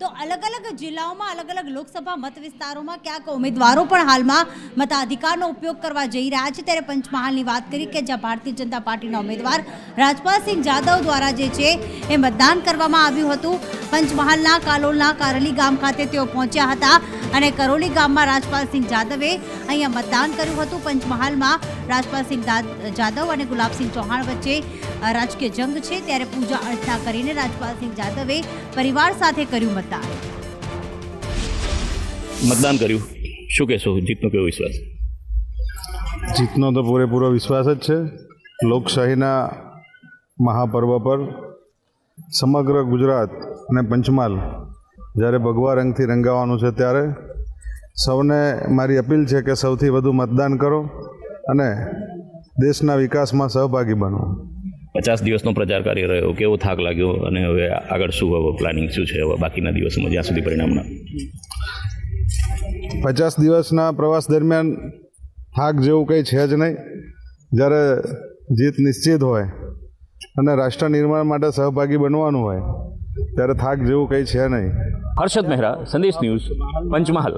તો અલગ અલગ જિલ્લાઓમાં, અલગ અલગ લોકસભા મત વિસ્તારોમાં ક્યાંક ઉમેદવારો પણ હાલમાં મતાધિકારનો ઉપયોગ કરવા જઈ રહ્યા છે. ત્યારે પંચમહાલની વાત કરી કે જ્યાં ભારતીય જનતા પાર્ટીના ઉમેદવાર રાજપાલસિંહ જાદવ દ્વારા જે છે એ મતદાન કરવામાં આવ્યું હતું. પંચમહાલના કાલોલના કારલી ગામ ખાતે તેઓ પહોંચ્યા હતા અને કરોલી ગામમાં રાજપાલસિંહ જાદવે અહીંયા મતદાન કર્યું હતું. પંચમહાલમાં રાજપાલસિંહ જાદવ અને ગુલાબસિંહ ચૌહાણ વચ્ચે રાજકીય જંગ છે. ત્યારે પૂજા અર્ચના કરીને રાજપાલસિંહ જાદવે પરિવાર સાથે કર્યું મતદાન. મતદાન કર્યું. શું કહેશો? જીતનો કેવો વિશ્વાસ? જીતનો તો પૂરેપૂરો વિશ્વાસ જ છે. લોકશાહીના મહાપર્વ પર સમગ્ર ગુજરાત અને પંચમહાલ જ્યારે ભગવા રંગથી રંગાવાનું છે ત્યારે સૌને મારી અપીલ છે કે સૌથી વધુ મતદાન કરો અને દેશના વિકાસમાં સહભાગી બનો. પચાસ દિવસનો પ્રચાર કાર્ય રહ્યો. કેવો થાક લાગ્યો અને હવે આગળ શું હવે પ્લાનિંગ શું છે? હવે બાકીના દિવસોમાં જ્યાં સુધી પરિણામના પચાસ દિવસના પ્રવાસ દરમિયાન થાક જેવું કંઈ છે જ નહીં. જ્યારે જીત નિશ્ચિત હોય અને રાષ્ટ્ર નિર્માણ માટે સહભાગી બનવાનું હોય, ત્યારે થાક જેવું કંઈ છે નહીં. હર્ષદ મહેરા, સંદેશ ન્યૂઝ, પંચમહાલ.